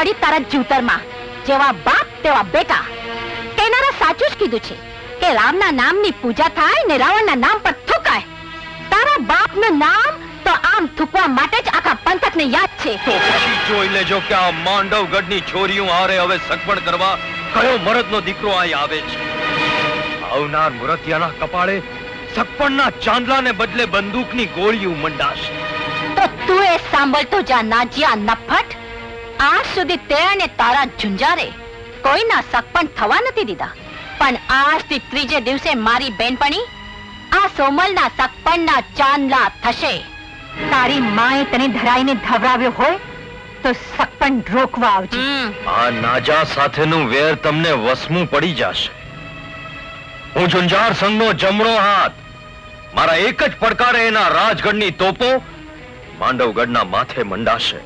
પડી તારા જીવતરમાં. જેવા બાપ તેવા બેટા. કેનારા સાચું જ કીધું છે કે રામના નામની પૂજા થાય ને રાવણના નામ પર થૂકાય. તારા બાપનું નામ તો આમ થૂકવા માટે જ આખા પંથકને યાદ છે. તો પછી જોઈ લેજો કે આ માંડવગઢની છોરીઓ આરે હવે સગપણ કરવા કયો મરદનો દીકરો અહીં આવે છે. આવનાર મુરતિયાના કપાળે સગપણના ચાંદલાને બદલે બંદૂકની ગોળીઓ મંડાશે. તો તું એ સાંભળતો જા નાજિયા નફટ. સુધી તે અને તારા ઝુંઝારે કોઈના સગપણ થવા નથી દીધા. પણ આજથી ત્રીજે દિવસે મારી બેનપણી આ સોમલના સગપણના ચાંદલા થશે. તારી માએ તને ધરાઈને ધવરાવ્યો હોય તો સગપણ રોકવા આવજે. આ નાજા સાથેનું વેર તમને વસમું પડી જશે. હું ઝુંઝાર સંઘનો જમણો હાથ મારા એક જ પડકારે એના રાજગઢની તોપો માંડવગઢના માથે મંડાશે.